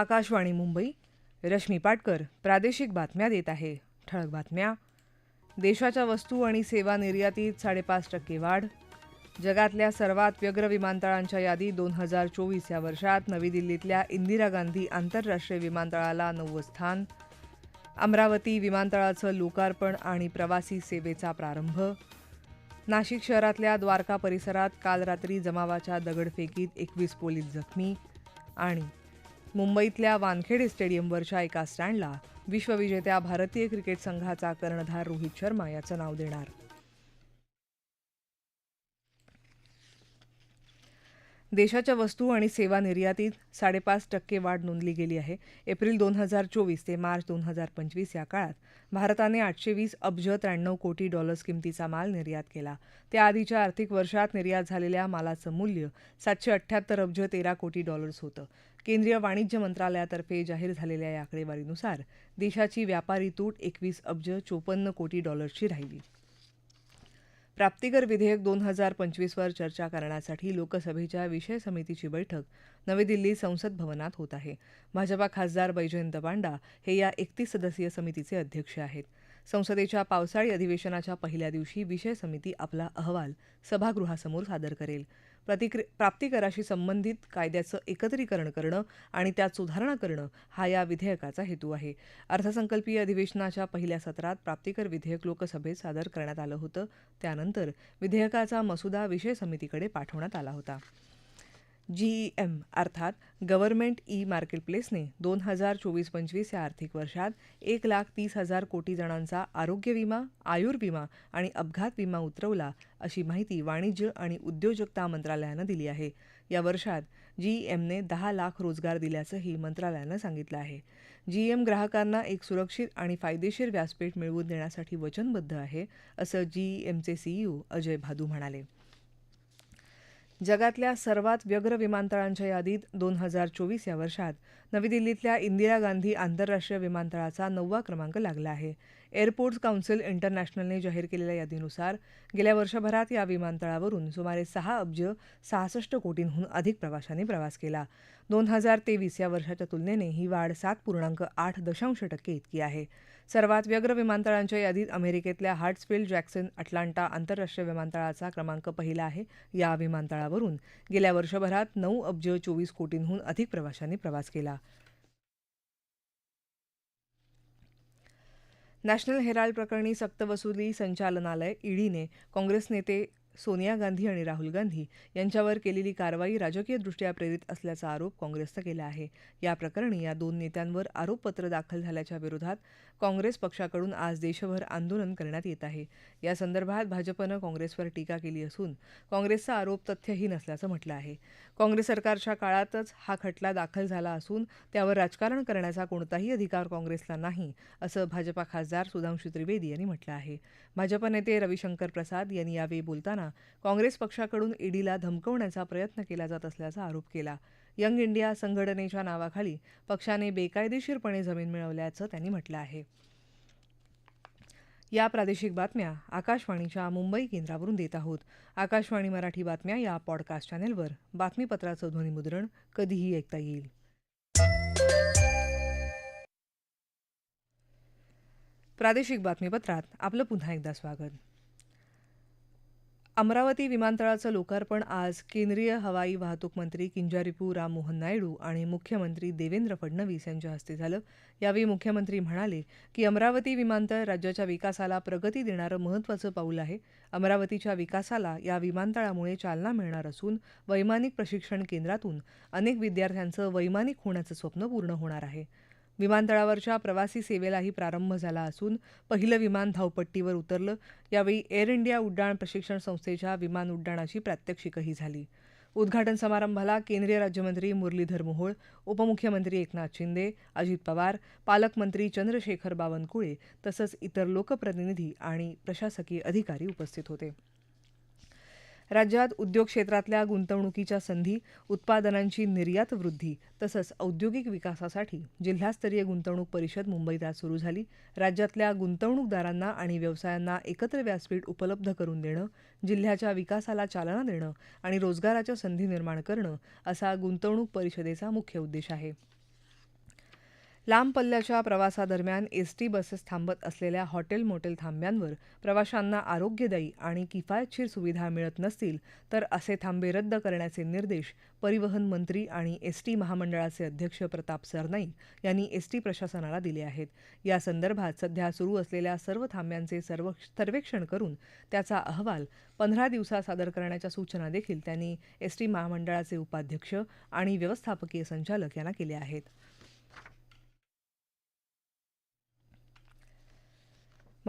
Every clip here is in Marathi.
आकाशवाणी मुंबई रश्मी पाटकर प्रादेशिक बातम्या देत आहे. ठळक बातम्या. देशाच्या वस्तू आणि सेवा निर्यातीत साडेपाच टक्के वाढ. जगातल्या सर्वात व्यग्र विमानतळांच्या यादी दोन हजार चोवीस या वर्षात नवी दिल्लीतल्या इंदिरा गांधी आंतरराष्ट्रीय विमानतळाला नववं स्थान. अमरावती विमानतळाचं लोकार्पण आणि प्रवासी सेवेचा प्रारंभ. नाशिक शहरातल्या द्वारका परिसरात काल रात्री जमावाच्या दगडफेकीत एकवीस पोलीस जखमी आणि मुंबईतल्या वानखेडे स्टेडियमवरच्या एका स्टँडला विश्वविजेत्या भारतीय क्रिकेट संघाचा कर्णधार रोहित शर्मा याचं नाव देणार. देशाच्या वस्तू आणि सेवा निर्यातीत साडेपाच टक्के वाढ नोंदली गेली आहे. एप्रिल दोन हजार चोवीस ते मार्च दोन हजार पंचवीस या काळात भारताने आठशे वीस अब्ज त्र्याण्णव कोटी डॉलर्स किमतीचा माल निर्यात केला. त्याआधीच्या आर्थिक वर्षात निर्यात झालेल्या मालाचं मूल्य सातशे अठ्ठ्याहत्तर अब्ज तेरा कोटी डॉलर्स होतं. केंद्रीय वाणिज्य मंत्रालयातर्फे जाहीर झालेल्या या आकडेवारीनुसार देशाची व्यापारी तूट एकवीस अब्ज चोपन्न कोटी डॉलर्सची राहिली. प्राप्तिकर विधेयक दोन हजार पंचवीसवर चर्चा करण्यासाठी लोकसभेच्या विषय समितीची बैठक नवी दिल्ली संसद भवनात होत आहे. भाजपा खासदार बैजयंत पांडा हे या एकतीस सदस्यीय समितीचे अध्यक्ष आहेत. संसदेच्या पावसाळी अधिवेशनाच्या पहिल्या दिवशी विषय समिती आपला अहवाल सभागृहासमोर सादर करेल. प्रतिक्रि प्राप्तिकराशी संबंधित कायद्याचं एकत्रीकरण करणं आणि त्यात सुधारणा करणं हा या विधेयकाचा हेतू आहे. अर्थसंकल्पीय अधिवेशनाच्या पहिल्या सत्रात प्राप्तिकर विधेयक लोकसभेत सादर करण्यात आलं होतं. त्यानंतर विधेयकाचा मसुदा विषय समितीकडे पाठवण्यात आला होता. जीईएम अर्थात गव्हर्नमेंट ई मार्केटप्लेसने दोन हजार चोवीस पंचवीस या आर्थिक वर्षात एक लाख तीस हजार कोटी जणांचा आरोग्य विमा आयुर्विमा आणि अपघात विमा उतरवला अशी माहिती वाणिज्य आणि उद्योजकता मंत्रालयानं दिली आहे. या वर्षात जीईएमने दहा लाख रोजगार दिल्याचंही मंत्रालयानं सांगितलं आहे. जीईएम ग्राहकांना एक सुरक्षित आणि फायदेशीर व्यासपीठ मिळवून देण्यासाठी वचनबद्ध आहे असं जीईएमचे सीईओ अजय भादू म्हणाले. जगातल्या सर्वात व्यग्र विमानतळांच्या यादीत दोन हजार चोवीस या वर्षात नवी दिल्लीतल्या इंदिरा गांधी आंतरराष्ट्रीय विमानतळाचा नववा क्रमांक लागला आहे. एअरपोर्ट्स काउन्सिल इंटरनॅशनलने जाहीर केलेल्या यादीनुसार गेल्या वर्षभरात या विमानतळावरून सुमारे सहा अब्ज सहासष्ट कोटींहून अधिक प्रवाशांनी प्रवास केला. दोन हजार तेवीस या वर्षाच्या तुलनेने ही वाढ सात पूर्णांक आठ दशांश टक्के इतकी आहे. सर्वात व्यग्र विमानतळांच्या यादीत अमेरिकेतल्या हार्ट्सफिल्ड जॅक्सन अटलांटा आंतरराष्ट्रीय विमानतळाचा क्रमांक पहिला आहे. या विमानतळावरून गेल्या वर्षभरात नऊ अब्ज चोवीस कोटींहून अधिक प्रवाशांनी प्रवास केला. नॅशनल हेराल्ड प्रकरणी सक्तवसुली संचालनालय ईडीने काँग्रेस नेते सोनिया गांधी आणि राहुल गांधी यांच्यावर केलेली कारवाई राजकीयदृष्ट्या प्रेरित असल्याचा आरोप काँग्रेसनं केला आहे. या प्रकरणी या दोन नेत्यांवर आरोपपत्र दाखल झाल्याच्या विरोधात काँग्रेस पक्षाकडून आज देशभर आंदोलन करण्यात येत आहे. या संदर्भात भाजपनं काँग्रेसवर टीका केली असून काँग्रेसचा आरोप तथ्यहीन असल्याचं म्हटलं आहे. काँग्रेस सरकारच्या काळातच हा खटला दाखल झाला असून त्यावर राजकारण करण्याचा कोणताही अधिकार काँग्रेसला नाही असं भाजपा खासदार सुधांशू त्रिवेदी यांनी म्हटलं आहे. भाजप नेते रविशंकर प्रसाद यांनी यावेळी बोलताना काँग्रेस पक्षाकडून ईडीला धमकवण्याचा प्रयत्न केला जात असल्याचा आरोप केला. यंग इंडिया संघटनेच्या नावाखाली पक्षाने बेकायदेशीरपणे जमीन मिळवल्याचं त्यांनी म्हटलं आहे. या प्रादेशिक बातम्या आकाशवाणीच्या मुंबई केंद्रावरून देत आहोत. आकाशवाणी मराठी बातम्या या पॉडकास्ट चॅनेलवर बातमीपत्राचं ध्वनिमुद्रण कधीही ऐकता येईल. प्रादेशिक बातमीपत्रात आपलं पुन्हा एकदा स्वागत. अमरावती विमानतळाचं लोकार्पण आज केंद्रीय हवाई वाहतूक मंत्री किंजारिपू राममोहन नायडू आणि मुख्यमंत्री देवेंद्र फडणवीस यांच्या हस्ते झालं. यावेळी मुख्यमंत्री म्हणाले की अमरावती विमानतळ राज्याच्या विकासाला प्रगती देणारं महत्त्वाचं पाऊल आहे. अमरावतीच्या विकासाला या विमानतळामुळे चालना मिळणार असून वैमानिक प्रशिक्षण केंद्रातून अनेक विद्यार्थ्यांचं वैमानिक होण्याचं स्वप्न पूर्ण होणार आहे. विमानतळावरच्या प्रवासी सेवेलाही प्रारंभ झाला असून पहिलं विमान धावपट्टीवर उतरलं. यावेळी एअर इंडिया उड्डाण प्रशिक्षण संस्थेच्या विमान उड्डाणाची प्रात्यक्षिकही झाली. उद्घाटन समारंभाला केंद्रीय राज्यमंत्री मुरलीधर मोहोळ उपमुख्यमंत्री एकनाथ शिंदे अजित पवार पालकमंत्री चंद्रशेखर बावनकुळे तसंच इतर लोकप्रतिनिधी आणि प्रशासकीय अधिकारी उपस्थित होते. राज्यात उद्योग क्षेत्रातल्या गुंतवणुकीच्या संधी उत्पादनांची निर्यात वृद्धी तसंच औद्योगिक विकासासाठी जिल्हास्तरीय गुंतवणूक परिषद मुंबईत आज सुरू झाली. राज्यातल्या गुंतवणूकदारांना आणि व्यवसायांना एकत्र व्यासपीठ उपलब्ध करून देणं जिल्ह्याच्या विकासाला चालना देणं आणि रोजगाराच्या संधी निर्माण करणं असा गुंतवणूक परिषदेचा मुख्य उद्देश आहे. लांब पल्ल्याच्या प्रवासादरम्यान एसटी बसेस थांबत असलेल्या हॉटेल मोटेल थांब्यांवर प्रवाशांना आरोग्यदायी आणि किफायतशीर सुविधा मिळत नसतील तर असे थांबे रद्द करण्याचे निर्देश परिवहन मंत्री आणि एसटी महामंडळाचे अध्यक्ष प्रताप सरनाईक यांनी एसटी प्रशासनाला दिले आहेत. या संदर्भात सध्या सुरू असलेल्या सर्व थांब्यांचे सर्व सर्वेक्षण करून त्याचा अहवाल पंधरा दिवसात सादर करण्याच्या सूचना देखील त्यांनी एसटी महामंडळाचे उपाध्यक्ष आणि व्यवस्थापकीय संचालक यांना केल्या आहेत.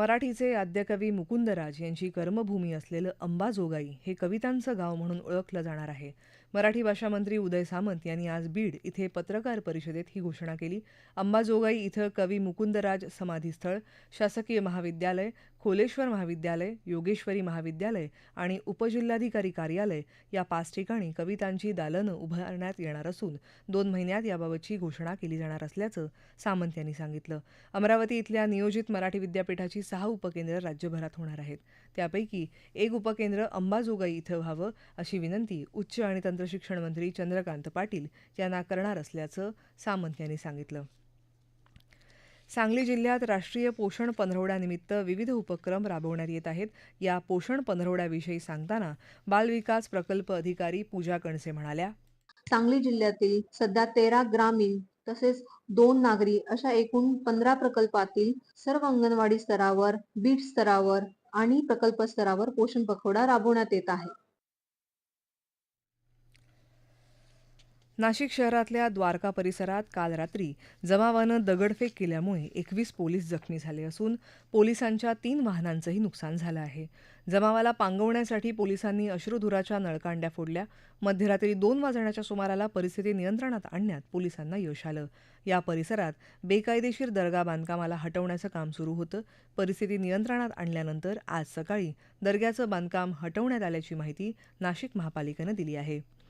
मराठीचे आद्यकवी मुकुंदराज यांची कर्मभूमी असलेलं अंबाजोगाई हे कवितांचं गाव म्हणून ओळखलं जाणार आहे. मराठी भाषा मंत्री उदय सामंत यांनी आज बीड इथे पत्रकार परिषदेत ही घोषणा केली. अंबाजोगाई इथं कवी मुकुंदराज समाधीस्थळ शासकीय महाविद्यालय खोलेश्वर महाविद्यालय योगेश्वरी महाविद्यालय आणि उपजिल्हाधिकारी कार्यालय या पाच ठिकाणी कवितांची दालनं उभारण्यात येणार असून दोन महिन्यात याबाबतची घोषणा केली जाणार असल्याचं सामंत यांनी सांगितलं. अमरावती इथल्या नियोजित मराठी विद्यापीठाची सहा उपकेंद्र राज्यभरात होणार आहेत. त्यापैकी एक उपकेंद्र अंबाजोगाई इथं व्हावं अशी विनंती उच्च आणि तंत्र तंत्रशिक्षण मंत्री चंद्रकांत पाटील यांना करणार असल्याचं सामंत यांनी सांगितलं. सांगली जिल्ह्यात राष्ट्रीय पोषण पंधरवड्यानिमित्त विविध उपक्रम राबवण्यात येत आहेत. या पोषण पंधरवड्याविषयी सांगताना बालविकास प्रकल्प अधिकारी पूजा कणसे म्हणाल्या सांगली जिल्ह्यातील सध्या तेरा ग्रामीण तसेच दोन नागरी अशा एकूण पंधरा प्रकल्पातील सर्व अंगणवाडी स्तरावर बीट स्तरावर आणि प्रकल्प स्तरावर पोषण पखवाडा राबवण्यात येत आहे. नाशिक शहरातल्या द्वारका परिसरात काल रात्री जमावानं दगडफेक केल्यामुळे एकवीस पोलीस जखमी झाले असून पोलिसांच्या तीन वाहनांचंही नुकसान झालं आहे. जमावाला पांगवण्यासाठी पोलिसांनी अश्रुधुराच्या नळकांड्या फोडल्या. मध्यरात्री दोन वाजण्याच्या सुमाराला परिस्थिती नियंत्रणात आणण्यात पोलिसांना यश आलं. या परिसरात बेकायदेशीर दर्गा बांधकामाला हटवण्याचं काम सुरू होतं. परिस्थिती नियंत्रणात आणल्यानंतर आज सकाळी दर्ग्याचं बांधकाम हटवण्यात आल्याची माहिती नाशिक महापालिकेनं दिली आहे.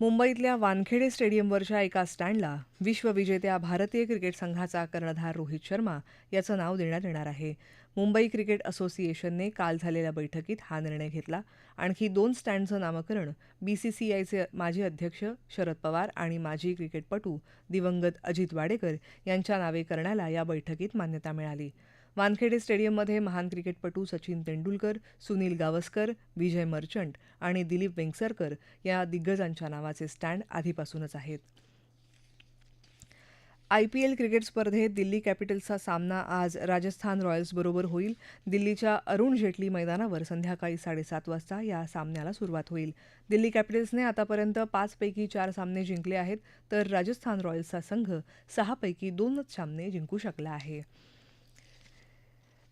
मुंबईतल्या वानखेडे स्टेडियमवरच्या एका स्टँडला विश्वविजेत्या भारतीय क्रिकेट संघाचा कर्णधार रोहित शर्मा याचं नाव देण्यात येणार आहे. मुंबई क्रिकेट असोसिएशनने काल झालेल्या बैठकीत हा निर्णय घेतला. आणखी दोन स्टँडचं नामकरण बीसीसीआयचे माजी अध्यक्ष शरद पवार आणि माजी क्रिकेटपटू दिवंगत अजित वाडेकर यांच्या नावे करण्याला या बैठकीत मान्यता मिळाली. वानखेडे स्टेडियममध्ये महान क्रिकेटपटू सचिन तेंडुलकर सुनील गावस्कर विजय मर्चंट आणि दिलीप वेंगसरकर या दिग्गजांच्या नावाचे स्टँड आधीपासूनच आहेत. आय पी एल क्रिकेट स्पर्धेत दिल्ली कॅपिटल्सचा सामना आज राजस्थान रॉयल्सबरोबर होईल. दिल्लीच्या अरुण जेटली मैदानावर संध्याकाळी साडेसात वाजता या सामन्याला सुरुवात होईल. दिल्ली कॅपिटल्सने आतापर्यंत पाचपैकी चार सामने जिंकले आहेत तर राजस्थान रॉयल्सचा संघ सहापैकी दोनच सामने जिंकू शकला आहे.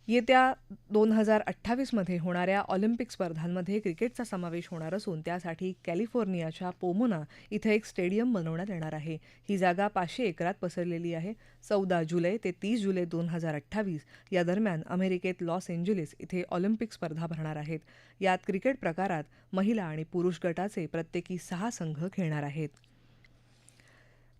येत्या दोन हजार अठ्ठावीसमध्ये होणाऱ्या ऑलिम्पिक स्पर्धांमध्ये क्रिकेटचा समावेश होणार असून त्यासाठी कॅलिफोर्नियाच्या पोमोना इथं एक स्टेडियम बनवण्यात येणार आहे. ही जागा पाचशे एकरात पसरलेली आहे. चौदा जुलै ते तीस जुलै दोन हजार अठ्ठावीस या दरम्यान अमेरिकेत लॉस एंजलिस इथे ऑलिम्पिक स्पर्धा भरणार आहेत. यात क्रिकेट प्रकारात महिला आणि पुरुष गटाचे प्रत्येकी सहा संघ खेळणार आहेत.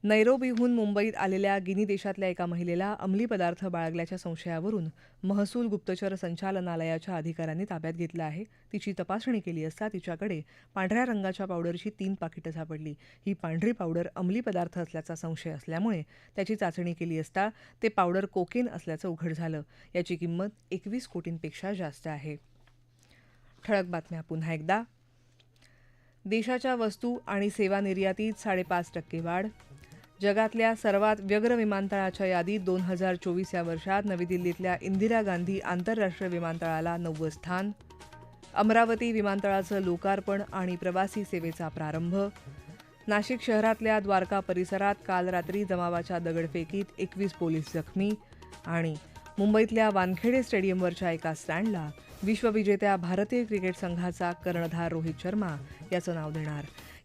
नैरोबीहून मुंबईत आलेल्या गिनी देशातल्या एका महिलेला अंमली पदार्थ बाळगल्याच्या संशयावरून महसूल गुप्तचर संचालनालयाच्या अधिकाऱ्यांनी ताब्यात घेतलं आहे. तिची तपासणी केली असता तिच्याकडे पांढऱ्या रंगाच्या पावडरची तीन पाकिटं सापडली. ही पांढरी पावडर अंमली पदार्थ असल्याचा संशय असल्यामुळे त्याची चाचणी केली असता ते पावडर कोकेन असल्याचं उघड झालं. याची किंमत एकवीस कोटींपेक्षा जास्त आहे. ठळक बातम्या पुन्हा एकदा. देशाच्या वस्तू आणि सेवा निर्यातीत साडेपाच टक्के वाढ जगातल्या सर्वात व्यग्र विमानतळाच्या यादीत दोन हजार चोवीस या वर्षात नवी दिल्लीतल्या इंदिरा गांधी आंतरराष्ट्रीय विमानतळाला नववं स्थान अमरावती विमानतळाचं लोकार्पण आणि प्रवासी सेवेचा प्रारंभ नाशिक शहरातल्या द्वारका परिसरात काल रात्री जमावाच्या दगडफेकीत एकवीस पोलीस जखमी आणि मुंबईतल्या वानखेडे स्टेडियमवरच्या एका स्टँडला विश्वविजेत्या भारतीय क्रिकेट संघाचा कर्णधार रोहित शर्मा याचं नाव देणार.